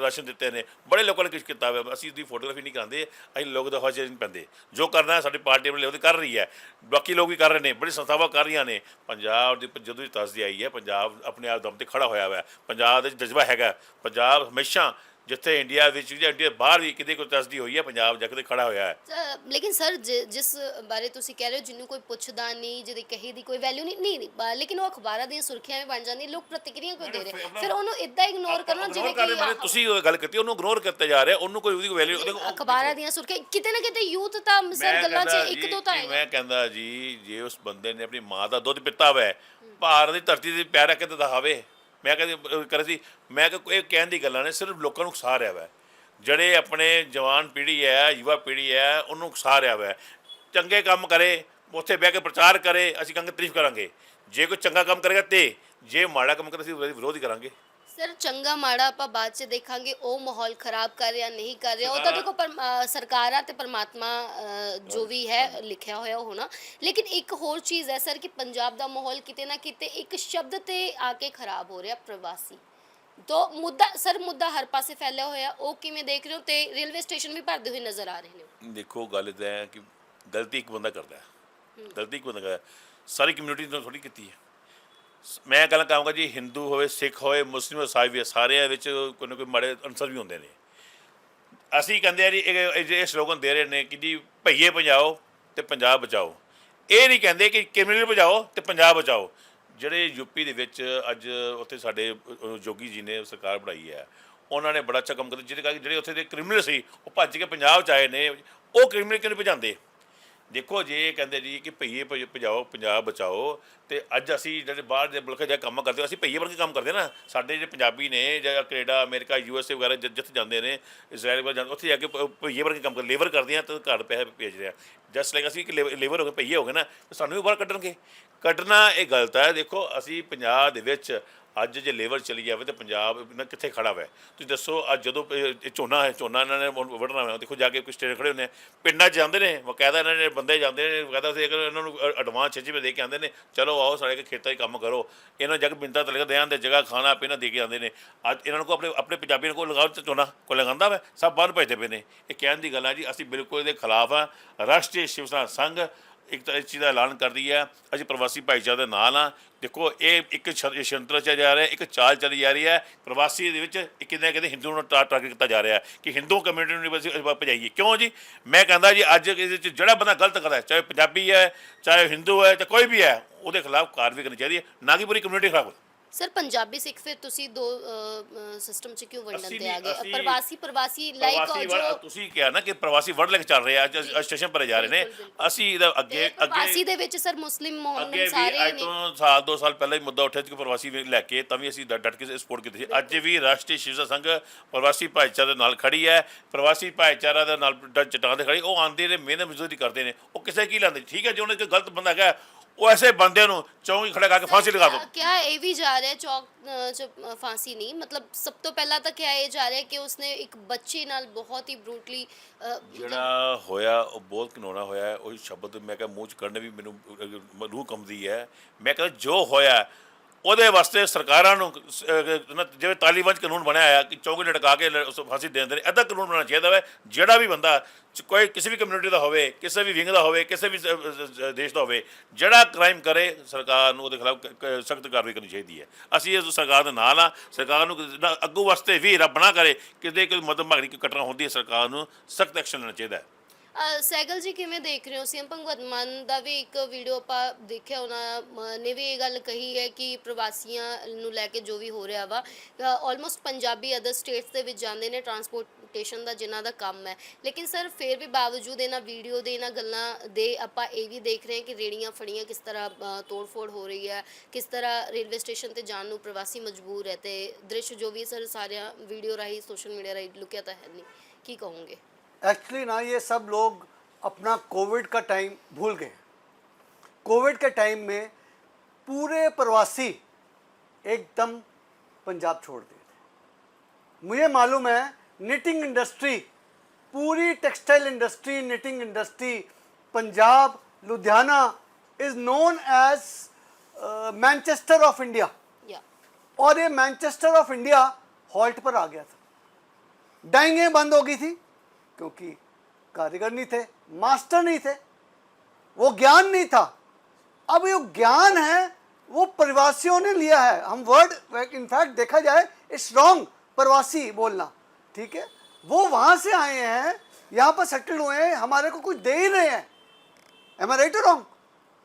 ਰਾਸ਼ਨ ਦਿੱਤੇ ਨੇ। ਬੜੇ ਲੋਕਾਂ ਨੇ ਕੁਝ ਕੀਤਾ ਹੋਇਆ। ਅਸੀਂ ਉਹਦੀ ਫੋਟੋਗ੍ਰਾਫੀ ਨਹੀਂ ਕਰਾਉਂਦੇ। ਅਸੀਂ ਲੋਕ ਦਾ ਹੌਜੇ ਨਹੀਂ ਪੈਂਦੇ। ਜੋ ਕਰਨਾ ਸਾਡੀ ਪਾਰਟੀ ਵੱਲੋਂ ਉਹਦੇ ਕਰ ਰਹੀ ਹੈ। ਬਾਕੀ ਲੋਕ ਵੀ ਕਰ ਰਹੇ ਨੇ। ਬੜੀ ਸੰਸਥਾਵਾਂ ਕਰ ਰਹੀਆਂ ਨੇ। ਪੰਜਾਬ ਦੀ ਜਦੋਂ ਦੀ ਤਸਦੀ ਆਈ ਹੈ ਪੰਜਾਬ ਆਪਣੇ ਆਪ ਦਮ ਤੇ ਖੜਾ ਹੋਇਆ ਹੋਇਆ ਪੰਜਾਬ ਦੇ ਵਿੱਚ ਜਜ਼ਬਾ ਹੈਗਾ। ਪੰਜਾਬ ਹਮੇਸ਼ਾ ਜਿੱਥੇ ਇੰਡੀਆ ਵਿੱਚ ਜਾਂ ਇੰਡੀਆ ਬਾਹਰ ਵੀ ਕਿਤੇ ਕੋਈ ਤਸਦੀ ਹੋਈ ਹੈ ਪੰਜਾਬ ਜਾ ਕੇ ਖੜਾ ਹੋਇਆ ਹੈ। ਲੇਕਿਨ ਸਰ ਜਿਸ ਬਾਰੇ ਤੁਸੀਂ ਕਹਿ ਰਹੇ ਹੋ ਜਿਹਨੂੰ ਕੋਈ ਪੁੱਛਦਾ ਨਹੀਂ ਜਿਹਦੀ ਕਹੀ ਦੀ ਕੋਈ ਵੈਲਿਊ ਨਹੀਂ ਨਹੀਂ ਲੇਕਿਨ ਉਹ ਅਖਬਾਰਾਂ ਦੀਆਂ ਸੁਰਖੀਆਂ ਵੀ ਬਣ ਜਾਂਦੀਆਂ ਲੋਕ ਪ੍ਰਤੀਕਿਰਿਆ ਕਿਉਂ ਦੇ ਰਹੇ। ਫਿਰ ਉਹਨੂੰ ਇਦਾਂ ਇਗਨੋਰ ਕਰਨਾ ਜਿਵੇਂ ਕਿ ਤੁਸੀਂ ਉਹ ਗੱਲ ਕੀਤੀ ਉਹਨੂੰ ਇਗਨੋਰ ਕਰਤੇ ਜਾ ਰਹੇ ਉਹਨੂੰ ਕੋਈ ਉਹਦੀ ਵੈਲਿਊ ਅਖਬਾਰਾਂ ਦੀਆਂ ਸੁਰਖੀਆਂ ਕਿਤੇ ਨਾ ਕਿਤੇ ਯੂਥ ਤਾਂ ਸਰ ਗੱਲਾਂ 'ਚ ਇੱਕ ਦੋ ਤਾਂ ਮੈਂ ਕਹਿੰਦਾ ਜੀ ਜੇ ਉਸ ਬੰਦੇ ਨੇ ਆਪਣੀ ਮਾਂ ਦਾ ਦੁੱਧ ਪੀਤਾ ਹੋਇਆ ਹੈ, ਭਾਰਤ ਦੀ ਧਰਤੀ ਤੇ ਪਿਆਰ ਰੱਖ ਕੇ ਦਿਖਾਵੇ ਮੈਂ ਕਹਿੰਦੀ ਕਰ ਸੀ, ਮੈਂ ਕਿ ਇਹ ਕਹਿਣ ਦੀ ਗੱਲਾਂ ਨੇ, ਸਿਰਫ ਲੋਕਾਂ ਨੂੰ ਉਕਸਾ ਰਿਹਾ ਵਾ। ਜਿਹੜੇ ਆਪਣੇ ਜਵਾਨ ਪੀੜ੍ਹੀ ਹੈ ਯੁਵਾ ਪੀੜ੍ਹੀ ਹੈ ਉਹਨੂੰ ਉਕਸਾ ਰਿਹਾ ਵਾ। ਚੰਗੇ ਕੰਮ ਕਰੇ, ਉੱਥੇ ਬਹਿ ਕੇ ਪ੍ਰਚਾਰ ਕਰੇ, ਅਸੀਂ ਕਹਾਂਗੇ ਤਾਰੀਫ ਕਰਾਂਗੇ। ਜੇ ਕੋਈ ਚੰਗਾ ਕੰਮ ਕਰੇਗਾ ਤੇ, ਜੇ ਮਾੜਾ ਕੰਮ ਕਰੇ, ਅਸੀਂ ਉਹਦਾ ਵਿਰੋਧ ਹੀ ਕਰਾਂਗੇ। ਸਰ ਚੰਗਾ ਮਾੜਾ ਆਪਾਂ ਬਾਅਦ 'ਚ ਦੇਖਾਂਗੇ ਉਹ ਮਾਹੌਲ ਖਰਾਬ ਕਰ ਰਿਹਾ ਨਹੀਂ ਕਰ ਰਿਹਾ। ਉਹ ਤਾਂ ਦੇਖੋ ਅ, ਸਰਕਾਰਾਂ ਤੇ ਪਰਮਾਤਮਾ ਜੋ ਵੀ ਹੈ ਲਿਖਿਆ ਹੋਇਆ ਹੋਣਾ। ਲੇਕਿਨ ਇੱਕ ਹੋਰ ਚੀਜ਼ ਹੈ ਸਰ ਕਿ ਪੰਜਾਬ ਦਾ ਮਾਹੌਲ ਕਿਤੇ ਨਾ ਕਿਤੇ ਇੱਕ ਸ਼ਬਦ ਤੇ ਆ ਕੇ ਖਰਾਬ ਹੋ ਰਿਹਾ ਪ੍ਰਵਾਸੀ। ਤੋ ਮੁੱਦਾ ਸਰ ਮੁੱਦਾ ਹਰ ਪਾਸੇ ਫੈਲਿਆ ਹੋਇਆ ਉਹ ਕਿਵੇਂ ਦੇਖ ਰਹੇ ਹੋ? ਤੇ ਰੇਲਵੇ ਸਟੇਸ਼ਨ ਵੀ ਭਰਦੇ ਹੋਏ ਨਜ਼ਰ ਆ ਰਹੇ ਨੇ। ਦੇਖੋ ਗੱਲ ਇਹ ਹੈ ਕਿ ਗਲਤੀ ਇੱਕ ਬੰਦਾ ਕਰਦਾ ਹੈ। ਗਲਤੀ ਇੱਕ ਬੰਦਾ ਕਰਦਾ ਹੈ। ਸਾਰੀ ਕਮਿਊਨਿਟੀ ਨੇ ਥੋੜੀ ਕੀਤੀ ਹੈ। ਮੈਂ ਗੱਲ ਕਹਾਂਗਾ ਜੀ, ਹਿੰਦੂ ਹੋਵੇ, ਸਿੱਖ ਹੋਵੇ, ਮੁਸਲਿਮ ਇਸਾਈ ਵੀ ਸਾਰਿਆਂ ਵਿੱਚ ਕੋਈ ਨਾ ਕੋਈ ਮਾੜੇ ਅਨਸਰ ਵੀ ਹੁੰਦੇ ਨੇ। ਅਸੀਂ ਕਹਿੰਦੇ ਆ ਜੀ, ਇਹ ਇਹ ਸਲੋਗਨ ਦੇ ਰਹੇ ਨੇ ਕਿ ਜੀ, ਭਈਏ ਭਜਾਓ ਤੇ ਪੰਜਾਬ ਬਚਾਓ। ਇਹ ਨਹੀਂ ਕਹਿੰਦੇ ਕਿ ਕ੍ਰਿਮੀਨਲ ਭਜਾਓ ਤੇ ਪੰਜਾਬ ਬਚਾਓ। ਜਿਹੜੇ ਯੂਪੀ ਦੇ ਵਿੱਚ ਅੱਜ ਉੱਥੇ ਸਾਡੇ ਜੋਗੀ ਜੀ ਨੇ ਸਰਕਾਰ ਬਣਾਈ ਹੈ, ਉਹਨਾਂ ਨੇ ਬੜਾ ਅੱਛਾ ਕੰਮ ਕੀਤਾ। ਜਿਹਦੇ ਕਰਕੇ ਜਿਹੜੇ ਉੱਥੇ ਦੇ ਕ੍ਰਿਮੀਨਲ ਸੀ, ਉਹ ਭੱਜ ਕੇ ਪੰਜਾਬ ਚ ਆਏ ਨੇ। ਉਹ ਕ੍ਰਿਮੀਨਲ ਕਿਉਂ ਨਹੀਂ ਭਜਾਉਂਦੇ? ਦੇਖੋ ਜੇ ਕਹਿੰਦੇ ਜੀ ਕਿ ਭਈਏ ਭਜ- ਭਜਾਓ ਪੰਜਾਬ ਬਚਾਓ ਤੇ ਅੱਜ ਅਸੀਂ ਜਿਹੜੇ ਬਾਹਰ ਦੇ ਮੁਲਕ ਜਾ ਕੇ ਕੰਮ ਕਰਦੇ ਹਾਂ, ਅਸੀਂ ਭਈਏ ਵਰਗੇ ਕੰਮ ਕਰਦੇ ਹਾਂ ਨਾ ਸਾਡੇ ਜਿਹੜੇ ਪੰਜਾਬੀ ਨੇ ਜਾਂ ਕੈਨੇਡਾ ਅਮਰੀਕਾ ਯੂਐਸਏ ਵਗੈਰਾ ਜਿ- ਜਿੱਥੇ ਜਾਂਦੇ ਨੇ ਇਜ਼ਰਾਈਲ ਵਗੈਰਾ ਜਾਂਦੇ ਉੱਥੇ ਜਾ ਕੇ ਭ- ਭਈਏ ਵਰਗੇ ਕੰਮ ਕਰ ਲੇਬਰ ਕਰਦੇ ਆ ਤਾਂ ਘਰ ਪੈਸੇ ਭੇਜ ਰਿਹਾ ਜਸਟ ਲਾਈਕ ਅਸੀਂ ਕਿ ਲੇਬਰ ਹੋ ਗਏ ਭਈਏ ਹੋ ਗਏ ਨਾ ਤੇ ਸਾਨੂੰ ਵੀ ਬਾਹਰ ਕੱਢਣਗੇ। ਕੱਢਣਾ ਇਹ ਗਲਤ ਹੈ ਦੇਖੋ ਅਸੀਂ ਪੰਜਾਬ ਦੇ ਵਿੱਚ ਅੱਜ ਜੇ ਲੇਬਰ ਚਲੀ ਜਾਵੇ ਤੇ ਪੰਜਾਬ ਨਾ ਕਿੱਥੇ ਖੜਾ ਹੋਇਆ ਤੁਸੀਂ ਦੱਸੋ, ਅੱਜ ਜਦੋਂ ਇਹ- ਝੋਨਾ ਹੈ, ਝੋਨਾ ਇਹਨਾਂ ਨੇ ਹੁਣ ਵੱਢਣਾ ਹੋਇਆ, ਦੇਖੋ ਜਾ ਕੇ ਕੋਈ ਸਟੇਟ ਖੜੇ ਹੁੰਦੇ ਆ। ਪਿੰਡਾਂ 'ਚ ਜਾਂਦੇ ਨੇ, ਬਕਾਇਦਾ ਇਹਨਾਂ ਨੇ, ਬੰਦੇ ਜਾਂਦੇ ਨੇ, ਬਕਾਇਦਾ ਅਸੀਂ ਇਹਨਾਂ ਨੂੰ ਐਡਵਾਂਸ ਛੇ ਛੇ ਦੇ ਕੇ ਆਉਂਦੇ ਨੇ, ਚਲੋ ਆਓ ਸਾਡੇ ਖੇਤਾਂ 'ਚ ਕੰਮ ਕਰੋ। ਇਹਨਾਂ ਜਗ ਬਿੰਦਾ ਤਲਕ ਦੇ ਆਂਦੇ ਜਗ੍ਹਾ ਖਾਣਾ, ਪੀਣਾ ਦੇ ਕੇ ਆਉਂਦੇ ਨੇ। ਅੱਜ ਇਹਨਾਂ ਨੂੰ ਆਪਣੇ ਆਪਣੇ ਪੰਜਾਬੀਆਂ ਕੋਲ ਕੋ ਤੇ ਝੋਨਾ ਕੋ ਲਗਾਉਂਦਾ ਵਾ? ਸਭ ਬਾਹਰ ਭੇਜਦੇ ਪਏ ਨੇ। ਇਹ ਕਹਿਣ ਦੀ ਗੱਲ ਆ ਜੀ, ਅਸੀਂ ਬਿਲਕੁਲ ਇਹਦੇ ਖਿਲਾਫ ਆ। ਰਾਸ਼ਟਰੀ ਸ਼ਿਵ ਸੈਨਾ ਸੰਘ ਇੱਕ ਤਾਂ ਇਸ ਚੀਜ਼ ਦਾ ਐਲਾਨ ਕਰਦੀ ਹੈ, ਅਸੀਂ ਪ੍ਰਵਾਸੀ ਭਾਈਚਾਰੇ ਦੇ ਨਾਲ ਆ ਦੇਖੋ, ਇਹ ਇੱਕ ਸ਼ੰਤਰ ਚ ਜਾ ਰਿਹਾ, ਇੱਕ ਚਾਲ ਚੱਲੀ ਜਾ ਰਹੀ ਹੈ। ਪ੍ਰਵਾਸੀ ਦੇ ਵਿੱਚ ਇੱਕ ਕਿਤੇ ਨਾ ਕਿਤੇ ਹਿੰਦੂ ਨੂੰ ਟਾ- ਟਾਰਗੇਟ ਕੀਤਾ ਜਾ ਰਿਹਾ ਕਿ ਹਿੰਦੂ ਕਮਿਊਨਿਟੀ ਨੂੰ ਅਸੀਂ ਭਜਾਈਏ। ਕਿਉਂ ਜੀ? ਮੈਂ ਕਹਿੰਦਾ ਜੀ, ਅੱਜ ਇਹਦੇ ਵਿੱਚ ਜਿਹੜਾ ਬੰਦਾ ਗਲਤ ਕਰਦਾ ਹੈ ਚਾਹੇ ਪੰਜਾਬੀ ਹੈ, ਚਾਹੇ ਹਿੰਦੂ ਹੈ, ਚਾਹੇ ਕੋਈ ਵੀ ਹੈ, ਉਹਦੇ ਖਿਲਾਫ ਕਾਰਵਾਈ ਕਰਨੀ ਚਾਹੀਦੀ ਹੈ। ਨਾ ਕਿ ਪੂਰੀ ਕਮਿਊਨਿਟੀ ਖਿਲਾਫ। ਸਰ ਪੰਜਾਬੀ ਸਿੱਖ ਫਿਰ ਤੁਸੀਂ ਦੋ ਸਿਸਟਮ 'ਚ ਕਿਉਂ ਵੰਡਣ ਤੇ ਆ ਗਏ? ਪ੍ਰਵਾਸੀ ਪ੍ਰਵਾਸੀ ਲਾਈਕ ਜੋ ਤੁਸੀਂ ਕਿਹਾ ਨਾ ਕਿ ਪ੍ਰਵਾਸੀ ਵਰਡ ਲੈ ਕੇ ਚੱਲ ਰਿਹਾ ਅੱਜ ਸਟੇਸ਼ਨ ਪਰ ਜਾ ਰਹੇ ਨੇ। ਅਸੀਂ ਇਹਦਾ ਅੱਗੇ ਅੱਗੇ ਪ੍ਰਵਾਸੀ ਦੇ ਵਿੱਚ ਸਰ ਮੁਸਲਿਮ ਵੀ ਸਾਰੇ ਨੇ। ਤੋਂ ਸਾਲ ਦੋ ਸਾਲ ਪਹਿਲਾਂ ਹੀ ਮੁੱਦਾ ਉੱਠਿਆ ਸੀ ਕਿ ਪ੍ਰਵਾਸੀ ਲੈ ਕੇ ਤਾਂ ਵੀ ਅਸੀਂ ਡਟ ਕੇ ਸਪੋਰਟ ਕੀਤੀ ਸੀ। ਅੱਜ ਵੀ ਰਾਸ਼ਟਰੀ ਸ਼ਿਵ ਸੰਘ ਪ੍ਰਵਾਸੀ ਭਾਈਚਾਰੇ ਦੇ ਨਾਲ ਖੜੀ ਹੈ। ਪ੍ਰਵਾਸੀ ਭਾਈਚਾਰਾ ਦੇ ਨਾਲ ਚਟਾਨ ਤੇ ਖੜੀ ਉਹ ਆਂਦੇ ਨੇ ਮਿਹਨਤ ਮਜ਼ਦੂਰੀ ਕਰਦੇ ਨੇ। ਉਹ ਕਿਸੇ ਕੀ ਲੈਂਦੇ? ਠੀਕ ਹੈ ਜੇ ਉਹਨੇ ਕੋਈ ਗਲਤ ਬੰਦਾ ਹੈਗਾ ਉਹ ਐਸੇ ਬੰਦੇ ਨੂੰ ਚੌਂਕੀ ਖੜਾ ਕਰਕੇ ਫਾਂਸੀ ਲਗਾ ਦਿਓ ਕਿਆ ਇਹ ਵੀ ਜਾ ਰਿਹਾ ਚੌਕ ਚ ਫਾਂਸੀ ਨਹੀਂ? ਮਤਲਬ ਸਭ ਤੋਂ ਪਹਿਲਾਂ ਤਾਂ ਕਿਹਾ ਇਹ ਜਾ ਰਿਹਾ ਕਿ ਉਸਨੇ ਇੱਕ ਬੱਚੇ ਨਾਲ ਬਹੁਤ ਹੀ ਬਰੂਟਲੀ ਜਿਹੜਾ ਹੋਇਆ ਉਹ ਬਹੁਤ ਘਿਨੌਣਾ ਹੋਇਆ। ਹੈ। ਉਹ ਸ਼ਬਦ ਮੈਂ ਕਿਹਾ ਮੂੰਹ ਚ ਕੱਢਣੇ ਵੀ ਮੈਨੂੰ ਰੂਹ ਕੰਬਦੀ ਹੈ। ਮੈਂ ਕਹਿੰਦਾ ਜੋ ਹੋਇਆ ਉਹਦੇ ਵਾਸਤੇ ਸਰਕਾਰਾਂ ਨੂੰ ਜਿਵੇਂ ਤਾਲੀਬਾਨ 'ਚ ਕਾਨੂੰਨ ਬਣਿਆ ਆ ਕਿ ਚੌਂਕੀ ਲਟਕਾ ਕੇ ਲ- ਉਸ ਫਾਂਸੀ ਦੇ ਦਿੰਦੇ ਨੇ ਐਦਾ ਕਾਨੂੰਨ ਬਣਾਉਣਾ ਚਾਹੀਦਾ ਹੈ ਜਿਹੜਾ ਵੀ ਬੰਦਾ ਕੋਈ ਕਿਸੇ ਵੀ ਕਮਿਊਨਿਟੀ ਦਾ ਹੋਵੇ, ਕਿਸੇ ਵੀ ਵਿੰਗ ਦਾ ਹੋਵੇ, ਕਿਸੇ ਵੀ ਦੇਸ਼ ਦਾ ਹੋਵੇ, ਜਿਹੜਾ ਕ੍ਰਾਈਮ ਕਰੇ, ਸਰਕਾਰ ਨੂੰ ਉਹਦੇ ਖਿਲਾਫ ਸਖਤ ਕਾਰਵਾਈ ਕਰਨੀ ਚਾਹੀਦੀ ਹੈ। ਅਸੀਂ ਇਸ ਸਰਕਾਰ ਦੇ ਨਾਲ ਆ ਸਰਕਾਰ ਨੂੰ ਨਾ ਅੱਗੋਂ ਵਾਸਤੇ ਵੀ ਰੱਬ ਨਾ ਕਰੇ, ਕਿਤੇ ਕੋਈ ਮਦਦ ਮੰਗਣੀ, ਕੋਈ ਘਟਨਾ ਹੁੰਦੀ ਹੈ, ਸਰਕਾਰ ਨੂੰ ਸਖਤ ਐਕਸ਼ਨ ਲੈਣਾ ਚਾਹੀਦਾ ਹੈ। ਅ, ਜੀ ਕਿਵੇਂ ਦੇਖ ਰਹੇ ਹੋ? ਸੀਐਮ ਭਗਵੰਤ ਮਾਨ ਦਾ ਵੀ ਇੱਕ ਵੀਡੀਓ ਆਪਾਂ ਦੇਖਿਆ ਉਹਨਾਂ ਮ- ਨੇ ਵੀ ਇਹ ਗੱਲ ਕਹੀ ਹੈ ਕਿ ਪ੍ਰਵਾਸੀਆਂ ਨੂੰ ਲੈ ਕੇ ਜੋ ਵੀ ਹੋ ਰਿਹਾ ਵਾ ਆਲਮੋਸਟ ਪੰਜਾਬੀ ਅਦਰ ਸਟੇਟਸ ਦੇ ਵਿੱਚ ਜਾਂਦੇ ਨੇ ਟਰਾਂਸਪੋਰਟੇਸ਼ਨ ਦਾ ਜਿਨ੍ਹਾਂ ਦਾ ਕੰਮ ਹੈ। ਲੇਕਿਨ ਸਰ ਫਿਰ ਵੀ ਬਾਵਜੂਦ ਇਹਨਾਂ ਵੀਡੀਓ ਦੇ ਇਹਨਾਂ ਗੱਲਾਂ ਦੇ ਆਪਾਂ ਇਹ ਵੀ ਦੇਖ ਰਹੇ ਹਾਂ ਕਿ ਰੇੜੀਆਂ ਫੜੀਆਂ ਕਿਸ ਤਰ੍ਹਾਂ ਅ, ਤੋੜ-ਫੋੜ ਹੋ ਰਹੀ ਹੈ ਕਿਸ ਤਰ੍ਹਾਂ ਰੇਲਵੇ ਸਟੇਸ਼ਨ ਤੇ ਜਾਣ ਨੂੰ ਪ੍ਰਵਾਸੀ ਮਜਬੂਰ ਹੈ ਤੇ ਦ੍ਰਿਸ਼ ਜੋ ਵੀ ਸਰ ਸਾਰਿਆਂ ਵੀਡੀਓ ਰਾਹੀਂ ਸੋਸ਼ਲ ਮੀਡੀਆ ਰਾਹੀਂ ਲੁਕਿਆ ਤਾਂ ਹੈ ਨਹੀਂ। ਕੀ ਕਹੋਗੇ? एक्चुअली ना ये सब लोग अपना कोविड का टाइम भूल गए कोविड के टाइम में पूरे प्रवासी एकदम पंजाब छोड़ दिए थे। मुझे मालूम है निटिंग इंडस्ट्री पूरी textile industry knitting industry Punjab Ludhiana is known as Manchester of India और ये मैनचेस्टर ऑफ़ इंडिया हॉल्ट पर आ गया था। डाइंगें बंद हो गई थी। क्योंकि कारीगर नहीं थे, मास्टर नहीं थे, वो ज्ञान नहीं था। अब ये ज्ञान है, वो प्रवासियों ने लिया है। हम वर्ड इनफैक्ट देखा जाए इट्स रॉन्ग प्रवासी बोलना, ठीक है? वो वहाँ से आए हैं, यहाँ पर सेटल हुए हैं, हमारे को कुछ दे ही रहे हैं। एम आई राइट रॉन्ग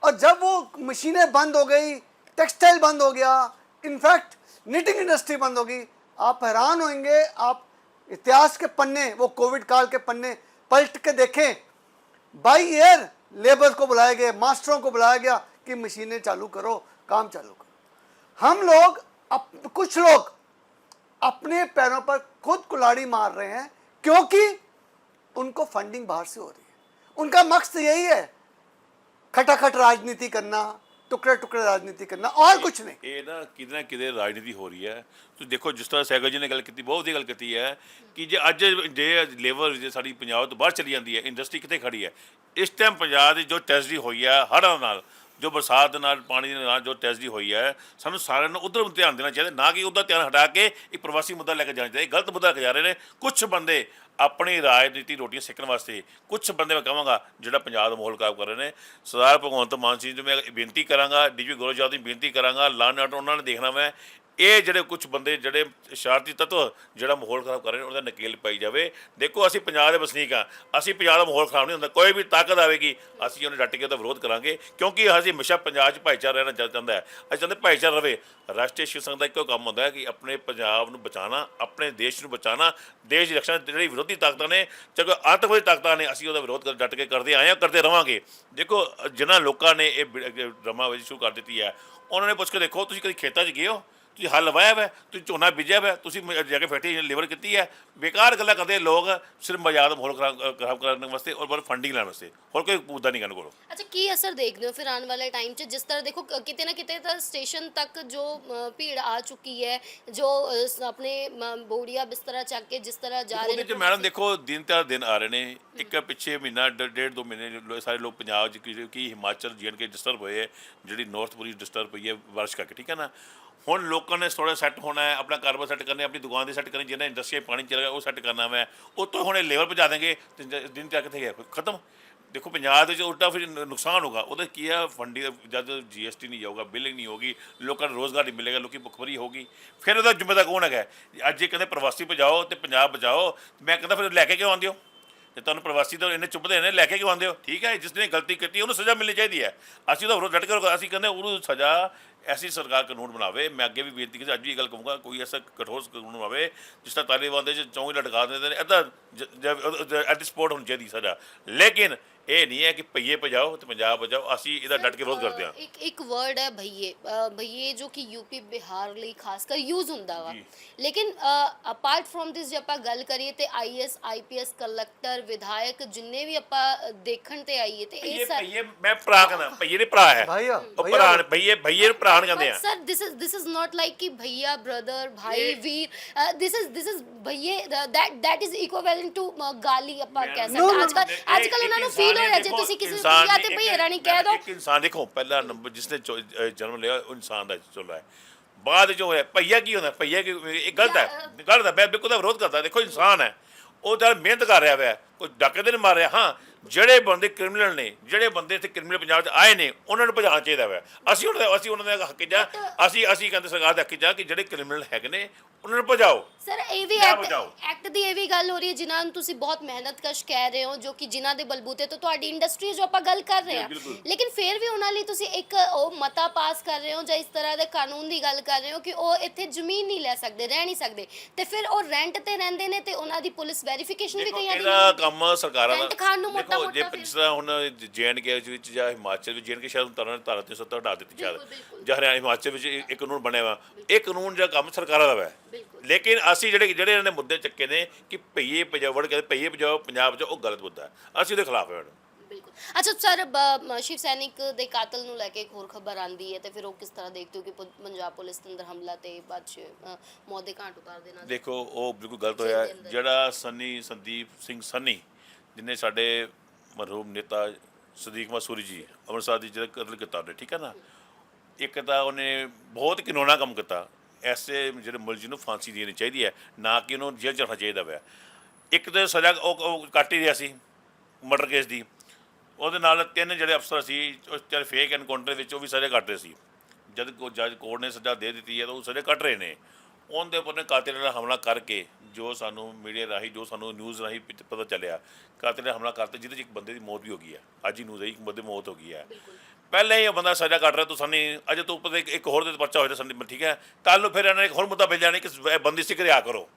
और जब वो मशीनें बंद हो गई टेक्सटाइल बंद हो गया इनफैक्ट निटिंग इंडस्ट्री बंद हो गई, आप हैरान होंगे आप इतिहास के पन्ने वो कोविड काल के पन्ने पलट के देखें। बाई एयर लेबर को बुलाया गया मास्टरों को बुलाया गया कि मशीनें चालू करो काम चालू करो। हम लोग अप, कुछ लोग अपने पैरों पर खुद कुलाड़ी मार रहे हैं क्योंकि उनको फंडिंग बाहर से हो रही है। उनका मकसद यही है खटाखट राजनीति करना ਟੁਕੜੇ ਟੁਕੜੇ ਰਾਜਨੀਤੀ ਕਰਨਾ ਔਰ ਕੁਝ ਨਹੀਂ ਇਹ ਨਾ ਕਿਤੇ ਨਾ ਕਿਤੇ ਰਾਜਨੀਤੀ ਹੋ ਰਹੀ ਹੈ ਤੁਸੀਂ ਦੇਖੋ ਜਿਸ ਤਰ੍ਹਾਂ ਸੈਗਲ ਜੀ ਨੇ ਗੱਲ ਕੀਤੀ ਬਹੁਤ ਵਧੀਆ ਗੱਲ ਕੀਤੀ ਹੈ ਕਿ ਜੇ ਅੱਜ ਜੇ ਲੇਬਰ ਜੇ ਸਾਡੀ ਪੰਜਾਬ ਤੋਂ ਬਾਹਰ ਚਲੀ ਜਾਂਦੀ ਹੈ ਇੰਡਸਟਰੀ ਕਿਤੇ ਖੜੀ ਹੈ ਇਸ ਟਾਈਮ ਪੰਜਾਬ ਦੀ ਜੋ ਟੈਸਟੀ ਹੋਈ ਹੈ ਹੜ੍ਹਾਂ ਨਾਲ ਜੋ ਬਰਸਾਤ ਦੇ ਨਾਲ ਪਾਣੀ ਦੇ ਨਾਲ ਜੋ ਟੈਸਟੀ ਹੋਈ ਹੈ ਸਾਨੂੰ ਸਾਰਿਆਂ ਨੂੰ ਉਧਰ ਧਿਆਨ ਦੇਣਾ ਚਾਹੀਦਾ ਨਾ ਕਿ ਉਹਦਾ ਧਿਆਨ ਹਟਾ ਕੇ ਇਹ ਪ੍ਰਵਾਸੀ ਮੁੱਦਾ ਲੈ ਕੇ ਜਾਣਾ ਚਾਹੀਦਾ ਇਹ ਗਲਤ ਮੁੱਦਾ ਲੈ ਕੇ ਜਾ ਰਹੇ ਨੇ ਕੁਝ ਬੰਦੇ ਆਪਣੀ ਰਾਜਨੀਤੀ ਰੋਟੀਆਂ ਸਿੱਖਣ ਵਾਸਤੇ ਕੁਝ ਬੰਦੇ ਮੈਂ ਕਹਾਂਗਾ ਜਿਹੜਾ ਪੰਜਾਬ ਦਾ ਮਾਹੌਲ ਖਰਾਬ ਕਰ ਰਹੇ ਨੇ। ਸਰਦਾਰ ਭਗਵੰਤ ਮਾਨ ਸਿੰਘ ਜੀ ਨੂੰ ਮੈਂ ਬੇਨਤੀ ਕਰਾਂਗਾ ਡੀਜੀ ਗੋਰਜਾਦ ਦੀ ਬੇਨਤੀ ਕਰਾਂਗਾ ਲਾਨ ਉਹਨਾਂ ਨੇ ਦੇਖਣਾ ਮੈਂ ਇਹ ਜਿਹੜੇ ਕੁਝ ਬੰਦੇ, ਜਿਹੜੇ ਸ਼ਰਾਰਤੀ ਤੱਤਵ ਜਿਹੜਾ ਮਾਹੌਲ ਖਰਾਬ ਕਰ ਰਹੇ ਨੇ, ਉਹਦਾ ਨਕੇਲ ਪਾਈ ਜਾਵੇ। ਦੇਖੋ, ਅਸੀਂ ਪੰਜਾਬ ਦੇ ਵਸਨੀਕ ਆ ਅਸੀਂ ਪੰਜਾਬ ਦਾ ਮਾਹੌਲ ਖਰਾਬ ਨਹੀਂ ਹੁੰਦਾ। ਕੋਈ ਵੀ ਤਾਕਤ ਆਵੇਗੀ, ਅਸੀਂ ਉਹਨੇ ਡਟ ਕੇ ਉਹਦਾ ਵਿਰੋਧ ਕਰਾਂਗੇ। ਕਿਉਂਕਿ ਅਸੀਂ ਹਮੇਸ਼ਾ ਪੰਜਾਬ 'ਚ ਭਾਈਚਾਰਾ ਰਹਿਣਾ ਚਾਹ- ਚਾਹੁੰਦਾ ਹੈ। ਅਸੀਂ ਚਾਹੁੰਦੇ ਭਾਈਚਾਰਾ ਰਵੇ ਰਾਸ਼ਟਰੀ ਸ਼ਿਵ ਸੰਘ ਦਾ ਇੱਕੋ ਕੰਮ ਹੁੰਦਾ ਹੈ ਕਿ ਆਪਣੇ ਪੰਜਾਬ ਨੂੰ ਬਚਾਉਣਾ, ਆਪਣੇ ਦੇਸ਼ ਨੂੰ ਬਚਾਉਣਾ। ਦੇਸ਼ ਦੀ ਰੱਖਿਆ ਜਿਹੜੀ ਵਿਰੋਧੀ ਤਾਕਤਾਂ ਨੇ ਚਾਹੇ ਆਤੰਕਵਾਦੀ ਤਾਕਤਾਂ ਨੇ, ਅਸੀਂ ਉਹਦਾ ਵਿਰੋਧ ਕਰ- ਡਟ ਕੇ ਕਰਦੇ ਆਏ ਹਾਂ, ਕਰਦੇ ਰਵਾਂਗੇ। ਦੇਖੋ, ਜਿਨ੍ਹਾਂ ਲੋਕਾਂ ਨੇ ਇਹ ਰਮਾਵਜੀ ਸ਼ੁਰੂ ਕਰ ਦਿੱਤੀ ਹੈ, ਉਹਨਾਂ ਨੇ ਪੁੱਛ ਕੇ ਦੇਖੋ, ਤੁਸੀਂ ਕਦੀ ਖੇਤਾਂ 'ਚ ਗਏ ਹੋ? ਤੁਸੀਂ ਹੱਲ ਵਾਇਆ ਵਾ ਤੁਸੀਂ ਝੋਨਾ ਬੀਜਿਆ ਵਾ ਤੁਸੀਂ ਜਾ ਕੇ ਫੈਕਟਰੀ ਲੀਵਰ ਕੀਤੀ ਹੈ ਬੇਕਾਰ ਗੱਲਾਂ ਕਰਦੇ ਲੋਕ ਸਿਰਫ ਮਜ਼ਾਕ ਮਾਹੌਲ ਖਰਾਬ ਕਰਨ ਵਾਸਤੇ ਔਰ ਬਸ ਫੰਡਿੰਗ ਲੈਣ ਵਾਸਤੇ। ਹੋਰ ਕੋਈ ਮੁੱਦਾ ਨਹੀਂ ਕਰਨ ਕੋਲ। ਅੱਛਾ ਕੀ ਅਸਰ ਦੇਖਦੇ ਹੋ ਫਿਰ ਆਉਣ ਵਾਲੇ ਟਾਈਮ 'ਚ? ਜਿਸ ਤਰ੍ਹਾਂ ਦੇਖੋ ਕਿਤੇ ਨਾ ਕਿਤੇ ਤਾਂ ਸਟੇਸ਼ਨ ਤੱਕ ਜੋ ਭੀੜ ਆ ਚੁੱਕੀ ਹੈ ਜੋ ਆਪਣੇ ਬੋੜੀਆਂ ਬਿਸਤਰਾ ਚੱਕ ਕੇ ਜਿਸ ਤਰ੍ਹਾਂ ਜਾ ਰਹੇ ਨੇ ਮੈਡਮ ਦੇਖੋ ਦਿਨ ਤਿਉਹਾਰ ਦਿਨ ਆ ਰਹੇ ਨੇ। ਇੱਕ ਪਿੱਛੇ ਮਹੀਨਾ ਡੇਢ ਦੋ ਮਹੀਨੇ ਸਾਰੇ ਲੋਕ ਪੰਜਾਬ ਚ ਕੀ- ਹਿਮਾਚਲ ਜੀਣ ਕੇ ਡਿਸਟਰਬ ਹੋਏ ਹੈ, ਜਿਹੜੀ ਨਾਰਥ ਪੂਰੀ ਡਿਸਟਰਬ ਹੋਈ ਹੈ ਬਾਰਿਸ਼ ਕਰਕੇ ਠੀਕ ਹੈ ਨਾ? ਹੁਣ ਲੋਕਾਂ ਨੇ ਥੋੜਾ ਸੈੱਟ ਹੋਣਾ ਹੈ, ਆਪਣਾ ਕਾਰੋਬਾਰ ਸੈੱਟ ਕਰਨੇ, ਆਪਣੀ ਦੁਕਾਨ ਦੀ ਸੈੱਟ ਕਰਨੀ, ਜਿਹਨਾਂ ਇੰਡਸਟਰੀ ਪਾਣੀ ਚੱਲ ਗਿਆ ਉਹ ਸੈੱਟ ਕਰਨਾ ਮੈਂ। ਤੋਂ ਹੁਣ ਲੈਵਲ ਪਹੁੰਚਾ ਦੇਂਗੇ ਤੇ ਜ- ਦਿਨ ਤੱਕ ਕਿੱਥੇ ਗਿਆ ਖਤਮ। ਦੇਖੋ ਪੰਜਾਬ ਦੇ ਵਿੱਚ ਉਲਟਾ ਫਿਰ ਨ- ਨੁਕਸਾਨ ਹੋਗਾ ਉਹਦਾ ਕੀ ਆ ਫੰਡੀ ਜਦ ਜੀਐਸਟੀ ਨਹੀਂ ਜਾਊਗਾ ਬਿਲਿੰਗ ਨਹੀਂ ਹੋਗੀ ਲੋਕਾਂ ਨੂੰ ਰੋਜ਼ਗਾਰ ਨਹੀਂ ਮਿਲੇਗਾ, ਲੋਕੀ ਭੁੱਖਮਰੀ ਹੋਗੀ ਫਿਰ ਉਹਦਾ ਜ਼ਿੰਮੇਦਾਰ ਕੌਣ ਹੈਗਾ? ਅੱਜ ਇਹ ਕਹਿੰਦੇ ਪ੍ਰਵਾਸੀ ਭਜਾਓ ਤੇ ਪੰਜਾਬ ਬਚਾਓ। ਮੈਂ ਕਹਿੰਦਾ ਫਿਰ ਲੈ ਕੇ ਕਿਉਂ ਆਉਂਦੇ ਹੋ? ਜੇ ਤੁਹਾਨੂੰ ਪ੍ਰਵਾਸੀ ਤੋਂ ਇਹਨੇ ਚੁੱਪਦੇ ਨੇ, ਲੈ ਕੇ ਕਿਉਂ ਆਉਂਦੇ ਹੋ? ਠੀਕ ਹੈ, ਜਿਸ ਨੇ ਗਲਤੀ ਕੀਤੀ, ਉਹਨੂੰ ਸਜ਼ਾ ਮਿਲਣੀ ਚਾਹੀਦੀ ਹੈ। ਅਸੀਂ ਉਹਦਾ ਵਿਰੋਧ ਡਟ ਕੇ ਅਸੀਂ ਕਹਿੰਦੇ ਉਹਨੂੰ ਸਜ਼ਾ ਐਸੀ ਸਰਕਾਰ ਕਾਨੂੰਨ ਬਣਾਵੇ ਮੈਂ ਅੱਗੇ ਵੀ ਬੇਨਤੀ ਕੀਤੀ ਅੱਜ ਵੀ ਇਹ ਗੱਲ ਕਹੂੰਗਾ ਕੋਈ ਐਸਾ ਕਠੋਰ ਕਾਨੂੰਨ ਬਣਾਵੇ ਜਿਸ ਤਰ੍ਹਾਂ ਤਾਲਿਬਾਨ ਦੇ ਚ ਚੌਂਕੀ ਲਟਕਾ ਦਿੰਦੇ ਨੇ ਇਦਾਂ ਐਟ ਸਪੋਰਟ ਹੋਣੀ ਚਾਹੀਦੀ ਸਜ਼ਾ ਲੇਕਿਨ ਇਹ ਨਹੀਂ ਹੈ ਕਿ ਪਈਏ ਭਜਾਓ ਤੇ ਪੰਜਾਬ ਬਚਾਓ ਅਸੀਂ ਇਹਦਾ ਡਟ ਕੇ ਵਿਰੋਧ ਕਰਦੇ ਹਾਂ ਇੱਕ ਇੱਕ ਵਰਡ ਹੈ ਭਈਏ ਭਈਏ ਜੋ ਕਿ ਯੂਪੀ ਬਿਹਾਰ ਲਈ ਖਾਸ ਕਰ ਯੂਜ਼ ਹੁੰਦਾ ਵਾ। ਲੇਕਿਨ ਅਪਾਰਟ ਫਰੋਮ ਦਿਸ ਜੇ ਆਪਾਂ ਗੱਲ ਕਰੀਏ ਤੇ ਆਈਐਸ ਆਈਪੀਐਸ ਕਲੈਕਟਰ ਵਿਧਾਇਕ ਜਿੰਨੇ ਵੀ ਆਪਾਂ ਦੇਖਣ ਤੇ ਆਈਏ ਤੇ ਇਹ ਸਾਰੇ ਪਈਏ ਮੈਂ ਭਰਾ ਕਹਿੰਦਾ ਪਈਏ ਦੇ ਭਰਾ ਹੈ ਭਈਆ, ਉਹ। ਭਰਾ ਭਈਏ ਨੂੰ ਭਰਾ ਹੈਰਾਨ ਕਹਿੰਦੇ ਆ। Sir this is this is not like ki bhaiya brother bhai veer uh, this is this is bhaiye uh, that that is equivalent ਆਪਾਂ ਕਹਿ ਸਕਦੇ ਅੱਜ ਕੱਲ ਅੱਜ ਕੱਲ ਨੂੰ ਫੀਲ ਹੋ ਰਿਹਾ ਜੇ ਤੁਸੀਂ ਕਿਸੇ ਨੂੰ ਯਾ ਤੇ ਭਈ ਹੈਰਾਨੀ ਕਹਿ ਦੋ। ਇੱਕ ਇਨਸਾਨ ਦੇਖੋ ਪਹਿਲਾ ਨੰਬਰ ਜਿਸ ਨੇ ਜਨਮ ਲਿਆ ਉਹ ਇਨਸਾਨ ਦਾ ਚੋਲਾ ਹੈ। ਬਾਅਦ ਜੋ ਹੋਇਆ ਭਈਆ ਕੀ ਹੁੰਦਾ? ਭਈਆ ਕੀ ਇਹ ਗਲਤ ਹੈ। ਗਲਤ ਹੈ। ਬਿਲਕੁਲ ਦਾ ਵਿਰੋਧ ਕਰਦਾ। ਦੇਖੋ ਇਨਸਾਨ ਹੈ। ਉਹ ਤਾਂ ਮਿਹਨਤ ਕਰ ਰਿਹਾ ਹੋਇਆ ਕੋਈ ਡਾਕੇ ਦੇ ਮਾਰਿਆ ਹਾਂ ਜਿਹੜੇ ਬੰਦੇ ਕ੍ਰਿਮੀਨਲ ਨੇ ਜਿਹੜੇ ਬੰਦੇ ਇੱਥੇ ਕ੍ਰਿਮੀਨਲ ਪੰਜਾਬ 'ਚ ਆਏ ਨੇ ਉਹਨਾਂ ਨੂੰ ਭਜਾਉਣਾ ਚਾਹੀਦਾ ਹੋਇਆ ਅਸੀਂ ਉਹਨਾਂ ਦਾ ਅਸੀਂ ਉਹਨਾਂ ਦਾ ਹੱਕ ਜਾ ਅਸੀਂ ਅਸੀਂ ਕਹਿੰਦੇ ਸਰਕਾਰ ਦਾ ਹੱਕ ਜਾ ਕਿ ਜਿਹੜੇ ਕ੍ਰਿਮੀਨਲ ਹੈਗੇ ਨੇ ਉਹਨਾਂ ਨੂੰ ਭਜਾਓ। ਸਰ ਇਹ ਵੀ ਐਕਟ ਦੀ ਇਹ ਵੀ ਗੱਲ ਹੋ ਰਹੀ ਹੈ ਜਿਨ੍ਹਾਂ ਨੂੰ ਤੁਸੀਂ ਬਹੁਤ ਮਿਹਨਤਕਸ਼ ਕਹਿ ਰਹੇ ਹੋ ਜੋ ਕਿ ਜਿਨ੍ਹਾਂ ਦੇ ਬਲਬੂਤੇ ਤੋਂ ਤੁਹਾਡੀ ਇੰਡਸਟਰੀ ਜੋ ਆਪਾਂ ਗੱਲ ਕਰ ਰਹੇ ਹਾਂ। ਲੇਕਿਨ ਫਿਰ ਵੀ ਉਹਨਾਂ ਲਈ ਤੁਸੀਂ ਇੱਕ ਉਹ ਮਤਾ ਪਾਸ ਕਰ ਰਹੇ ਹੋ ਜਾਂ ਇਸ ਤਰ੍ਹਾਂ ਦੇ ਕਾਨੂੰਨ ਦੀ ਗੱਲ ਕਰ ਰਹੇ ਹੋ ਕਿ ਉਹ ਇੱਥੇ ਜ਼ਮੀਨ ਨਹੀਂ ਲੈ ਸਕਦੇ ਰਹਿ ਨਹੀਂ ਸਕਦੇ। ਤੇ ਫਿਰ ਉਹ ਰੈਂਟ ਤੇ ਰਹਿੰਦੇ ਨੇ ਤੇ ਉਹਨਾਂ ਦੀ ਪੁਲਿਸ ਵੈਰੀਫਿਕੇਸ਼ਨ ਵੀ ਕਈਆਂ ਦੀ ਇਹਦਾ ਕੰਮ ਸਰਕਾਰਾਂ ਰੈਂਟ ਖਾਣ ਨੂੰ ਮੋਟਾ- ਦੇਖੋ, ਜੇ ਮੋਟਾ ਜਿਸ ਤਰ੍ਹਾਂ ਹੁਣ ਜੇਐਨਕੇ ਵਿੱਚ ਜਾਂ ਹਿਮਾਚਲ ਵਿੱਚ ਜੇਐਨਕੇ ਸ਼ਾਇਦ ਧਾਰਾ ਧਾਰਾ 370 ਹਟਾ ਦਿੱਤੀ ਬਿਲਕੁਲ, ਸ਼ਾਇਦ ਬਿਲਕੁਲ। ਜਾਂ ਹਰਿਆਣਾ ਹਿਮਾਚਲ ਵਿੱਚ ਇਹ ਇਹ ਕਾਨੂੰਨ ਬਣਿਆ ਵਾ। ਇਹ ਕਾਨੂੰਨ ਜਿਹੜਾ ਕੰਮ ਸਰਕਾਰਾਂ ਦਾ ਵਾ। ਬਿਲਕੁਲ। ਲੇਕਿਨ ਅਸੀਂ ਜਿਹੜੇ ਜਿਹੜੇ ਇਹਨਾਂ ਨੇ ਮੁੱਦੇ ਚੱਕੇ ਨੇ ਕਿ ਭਈਏ ਪਜਾਵੜ ਕਹਿੰਦੇ ਭਈਏ ਪਜਾਓ ਪੰਜਾਬ 'ਚ ਉਹ ਗਲਤ ਮੁੱਦਾ ਹੈ। ਅਸੀਂ ਉਹਦੇ ਖਿਲਾਫ ਹੈ ਮੈਡਮ ਬਿਲਕੁਲ। ਅੱਛਾ ਸਰ ਬ- ਮ- ਸ਼ਿਵ ਸੈਨਿਕ ਦੇ ਕਾਤਲ ਨੂੰ ਲੈ ਕੇ ਇੱਕ ਹੋਰ ਖਬਰ ਆਂਦੀ ਹੈ ਤੇ ਫਿਰ ਉਹ ਕਿਸ ਤਰ੍ਹਾਂ ਦੇਖਦੇ ਹੋ ਕਿ ਪ- ਪੰਜਾਬ ਪੁਲਿਸ ਦੇ ਅੰਦਰ ਹਮਲਾ ਤੇ ਬਾਅਦ ਚ ਅ, ਮੌਤ ਦੇ ਘਾਟ ਉਤਾਰ ਦੇਣਾ ਦੇਖੋ ਉਹ ਬਿਲਕੁਲ ਗਲਤ ਹੋਇਆ। ਜਿਹੜਾ ਸੰਨੀ ਸੰਦੀਪ ਸਿੰਘ ਸੰਨੀ ਜਿਨੇ ਸਾਡੇ ਮਰਹੂਮ ਨੇਤਾ ਸਦੀਕ ਮਸੂਰੀ ਜੀ, ਅੰਮ੍ਰਿਤਸਰ ਦੀ ਜਿਹੜਾ ਕਤਲ ਕੀਤਾ ਉਹਨੇ, ਠੀਕ ਹੈ ਨਾ? ਇੱਕ ਤਾਂ ਉਹਨੇ ਬਹੁਤ ਘਿਨੌਣਾ ਕੰਮ ਕੀਤਾ। ਐਸੇ ਜਿਹੜੇ ਮੁਲਜ਼ਮ ਨੂੰ ਫਾਂਸੀ ਦੇਣੀ ਚਾਹੀਦੀ ਹੈ, ਨਾ ਕਿ ਉਹਨੂੰ ਜੇਲ੍ਹ ਚੜਨਾ ਚਾਹੀਦਾ ਹੋਇਆ ਇੱਕ ਤਾਂ ਸਜ਼ਾ ਉਹ ਉਹ ਕੱਟ ਹੀ ਰਿਹਾ ਸੀ, ਮਰਡਰ ਕੇਸ ਦੀ। ਉਹਦੇ ਨਾਲ ਤਿੰਨ ਜਿਹੜੇ ਅਫਸਰ ਸੀ, ਉਹ ਚਾਹੇ ਫੇਕ ਐਨਕਾਊਂਟਰ ਵਿੱਚ ਉਹ ਵੀ ਸਜ਼ਾ ਕੱਟ ਰਹੇ ਸੀ। ਜਦ ਕੋ ਜੱਜ ਕੋਰਟ ਨੇ ਸਜ਼ਾ ਦੇ ਦਿੱਤੀ ਹੈ, ਤਾਂ ਉਹ ਸਜ਼ਾ ਕੱਟ ਰਹੇ ਨੇ। ਉਹਦੇ ਉੱਪਰ ਨੇ ਕਾਤਿਲ ਨਾਲ ਹਮਲਾ ਕਰਕੇ ਜੋ ਸਾਨੂੰ ਮੀਡੀਆ ਰਾਹੀਂ ਜੋ ਸਾਨੂੰ ਨਿਊਜ਼ ਰਾਹੀਂ ਪਤਾ ਚੱਲਿਆ ਕਾਤਿਲ ਨੇ ਹਮਲਾ ਕਰਤਾ ਜਿਹਦੇ 'ਚ ਇੱਕ ਬੰਦੇ ਦੀ ਮੌਤ ਵੀ ਹੋ ਗਈ ਹੈ। ਅੱਜ ਹੀ ਨਿਊਜ਼ ਆਈ ਇੱਕ ਬੰਦੇ ਦੀ ਮੌਤ ਹੋ ਗਈ ਹੈ। ਪਹਿਲੇ ਹੀ ਇਹ ਬੰਦਾ ਸਜ਼ਾ ਕੱਟ ਰਿਹਾ ਤੂੰ ਸਾਨੀ ਅਜੇ ਤੂੰ ਉੱਪਰ ਇੱਕ ਇੱਕ ਹੋਰ ਦੇ ਪਰਚਾ ਹੋਇਆ ਸਾਨੀ ਠੀਕ ਹੈ। ਕੱਲ ਨੂੰ ਫਿਰ ਇਹਨਾਂ ਨੇ ਇੱਕ ਹੋਰ ਮੁੱਦਾ ਮਿਲ ਜਾਣਾ ਕਿ ਸ- ਬੰਦੀ ਸਿੱਖ ਰਿਆ ਕਰੋ।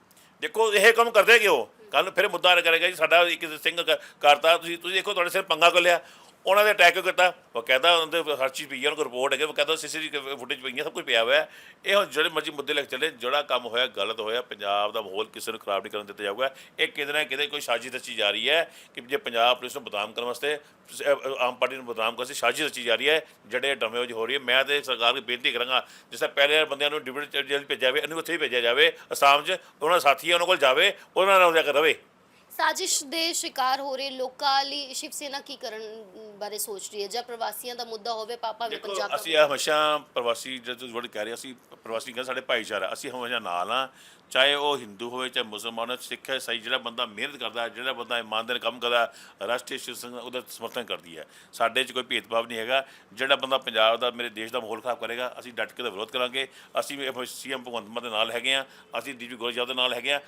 ਦੇਖੋ ਇਹ ਕੰਮ ਕਰਦੇ ਕਿਉਂ ਕੱਲ ਨੂੰ ਫਿਰ ਮੁੱਦਾ ਕਰੇਗਾ ਜੀ ਸਾਡਾ ਇੱਕ ਸਿੰਘ ਕ- ਕਰਤਾ ਤੁਸੀਂ ਤੁਸੀਂ ਦੇਖੋ ਤੁਹਾਡੇ ਸਿਰ ਪੰਗਾ ਕਰ ਲਿਆ ਉਹਨਾਂ ਦੇ ਅਟੈਕ ਕੀਤਾ। ਉਹ ਕਹਿੰਦਾ ਉਹਨਾਂ ਦੇ ਹਰ ਚੀਜ਼ ਪਈ ਹੈ ਉਹਨਾਂ ਕੋਲ ਰਿਪੋਰਟ ਹੈਗੇ ਉਹ ਕਹਿੰਦਾ ਸੀਸੀ ਫੁਟੇਜ ਪਈਆਂ, ਸਭ ਕੁਝ ਪਿਆ ਹੋਇਆ। ਹੈ। ਇਹ ਹੁਣ ਜਿਹੜੇ ਮਰਜ਼ੀ ਮੁੱਦੇ ਲੈ ਕੇ ਚੱਲੇ, ਜਿਹੜਾ ਕੰਮ ਹੋਇਆ, ਗਲਤ ਹੋਇਆ, ਪੰਜਾਬ ਦਾ ਮਾਹੌਲ ਕਿਸੇ ਨੂੰ ਖਰਾਬ ਨਹੀਂ ਕਰਨ ਦਿੱਤਾ ਜਾਊਗਾ। ਇਹ ਕਿਤੇ ਨਾ ਕਿਤੇ ਕੋਈ ਸਾਜ਼ਿਸ਼ ਰਚੀ ਜਾ ਰਹੀ ਹੈ ਕਿ ਜੇ ਪੰਜਾਬ ਪੁਲਿਸ ਨੂੰ ਬਦਨਾਮ ਕਰਨ ਵਾਸਤੇ ਆਮ ਪਾਰਟੀ ਨੂੰ ਬਦਨਾਮ ਕਰਨ ਵਾਸਤੇ ਸਾਜ਼ਿਸ਼ ਰਚੀ ਜਾ ਰਹੀ ਹੈ, ਜਿਹੜੇ ਡਮੇਜ ਹੋ ਰਹੀ ਹੈ। ਮੈਂ ਤੇ ਸਰਕਾਰ ਨੂੰ ਬੇਨਤੀ ਕਰਾਂਗਾ, ਜਿਸ ਤਰ੍ਹਾਂ ਪਹਿਲੇ ਬੰਦਿਆਂ ਨੂੰ ਡਿਪਟੀ ਜੇਲ੍ਹ ਭੇਜਿਆ ਜਾਵੇ, ਇਹਨੂੰ ਉੱਥੇ ਹੀ ਭੇਜਿਆ ਜਾਵੇ, ਅਸਾਮ 'ਚ, ਉਹਨਾਂ ਦੇ ਸਾਥੀ ਹੈ ਉਹਨਾਂ ਕੋਲ ਜਾਵੇ, ਉਹਨਾਂ ਨਾਲ ਜਾ ਕੇ ਰਵੇ। ਸਾਜ਼ਿਸ਼ ਦੇ ਸ਼ਿਕਾਰ ਹੋ ਰਹੇ ਲੋਕਾਂ ਲਈ ਸ਼ਿਵ ਸੈਨਾ ਕੀ ਕਰਨ ਬਾਰੇ ਸੋਚ ਰਹੀ ਹੈ? ਜਾਂ ਪ੍ਰਵਾਸੀਆਂ ਦਾ ਮੁੱਦਾ ਹੋਵੇ ਪਾਪਾ ਵੀ ਦੇਖੋ ਪੰਜਾਬ ਦਾ ਅਸੀਂ ਹਮੇਸ਼ਾ ਪ੍ਰਵਾਸੀ ਜਦ ਵਰਡ ਕਹਿ ਰਹੇ ਅਸੀਂ ਪ੍ਰਵਾਸੀ ਕਹਿੰਦੇ ਸਾਡੇ ਭਾਈਚਾਰਾ ਅਸੀਂ ਹਮੇਸ਼ਾ ਨਾਲ ਆ ਚਾਹੇ ਉਹ ਹਿੰਦੂ ਹੋਵੇ ਚਾਹੇ ਮੁਸਲਮਾਨ ਹੋਵੇ ਸਿੱਖ ਹੈ ਸਹੀ ਜਿਹੜਾ ਬੰਦਾ ਮਿਹਨਤ ਕਰਦਾ ਹੈ, ਜਿਹੜਾ ਬੰਦਾ ਇਮਾਨਦਾਰ ਕੰਮ ਕਰਦਾ ਹੈ, ਰਾਸ਼ਟਰੀ ਸ਼ਿਵ ਸੰਘ ਉਹਦਾ ਸਮਰਥਨ ਕਰਦੀ ਹੈ। ਸਾਡੇ 'ਚ ਕੋਈ ਭੇਦਭਾਵ ਨਹੀਂ ਹੈਗਾ। ਜਿਹੜਾ ਬੰਦਾ ਪੰਜਾਬ ਦਾ ਮੇਰੇ ਦੇਸ਼ ਦਾ ਮਾਹੌਲ ਖਰਾਬ ਕਰੇਗਾ ਅਸੀਂ ਡਟ ਕੇ ਦਾ ਵਿਰੋਧ ਕਰਾਂਗੇ। ਅਸੀਂ ਸੀਐਮ ਭਗਵੰਤ ਮਾਨ ਦੇ ਨਾਲ ਹੈਗੇ ਆ ਅਸੀਂ ਡੀਜੀ ਗੋਰਜਾਦ ਦੇ ਨਾਲ ਹੈਗੇ ਆ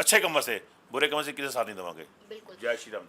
ਅੱਛੇ ਕੰਮਾਂ ਸੇ ਬੁਰੇ ਕੰਮਾਂ ਸੇ ਕਿਸੇ ਸਾਥ ਨਹੀਂ ਦੇਵਾਂਗੇ। ਬਿਲਕੁਲ। ਜੈ ਸ਼੍ਰੀ ਰਾਮ